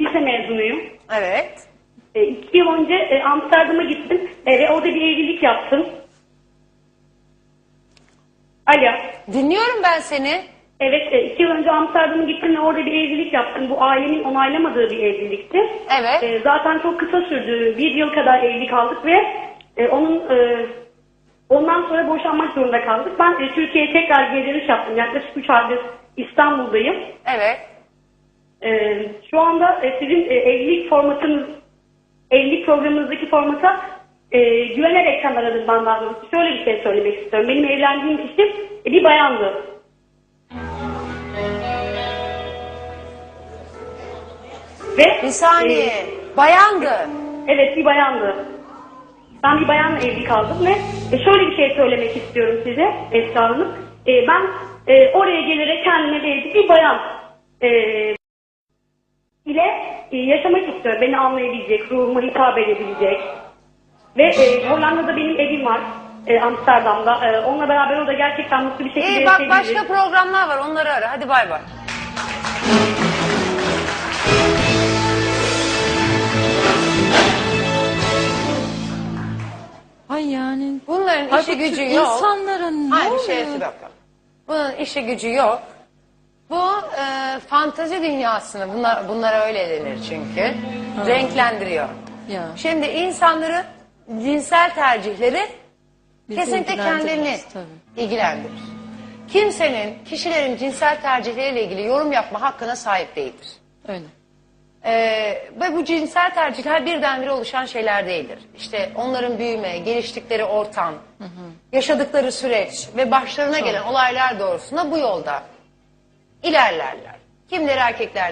Lise mezunuyum. Evet. E, iki yıl önce e, Amsterdam'a gittim e, ve orada bir evlilik yaptım. Alo. Dinliyorum ben seni. Evet, e, iki yıl önce Amsterdam'a gittim ve orada bir evlilik yaptım. Bu ailemin onaylamadığı bir evlilikti. Evet. E, zaten çok kısa sürdü. Bir yıl kadar evli kaldık ve e, onun e, ondan sonra boşanmak zorunda kaldık. Ben e, Türkiye'ye tekrar geri dönüş yaptım. Yaklaşık 3 aydır İstanbul'dayım. Evet. E, şu anda e, sizin e, evlilik formatınız, evlilik programınızdaki formata e, güvenerekten aradım ben daha doğrusu. Şöyle bir şey söylemek istiyorum. Benim evlendiğim kişi e, bir bayandı. Ve Bir saniye. e, Bayandı. evet bir bayandı. Ben bir bayanla evli kaldım ve e, şöyle bir şey söylemek istiyorum size Esra Hanım. E, ben e, oraya gelerek kendime belli bir bayan e, ile e, yaşamak istiyorum. Beni anlayabilecek, ruhuma hitap edebilecek. Ve e, Hollanda'da benim evim var. E, Amsterdam'da. E, onunla beraber orada gerçekten mutlu bir şekilde İyi bak başka programlar var onları ara. Hadi bay bay. Ay yani. Bunların işi gücü yok. insanlara ne Hayır bir oluyor? şey bir dakika. Bunun işi gücü yok. Bu e, fantazi dünyasını bunlar bunlara öyle denir çünkü. Renklendiriyor. Ya. Şimdi insanların cinsel tercihleri Bizi kesinlikle ilgilendirmez, kendilerini tabii. ilgilendirir. Kimsenin kişilerin cinsel tercihleriyle ilgili yorum yapma hakkına sahip değildir. Öyle. Ee, ve bu cinsel tercihler birdenbire oluşan şeyler değildir. İşte onların büyüme, geliştikleri ortam, yaşadıkları süreç ve başlarına gelen olaylar doğrusunda bu yolda ilerlerler. Kimleri erkekler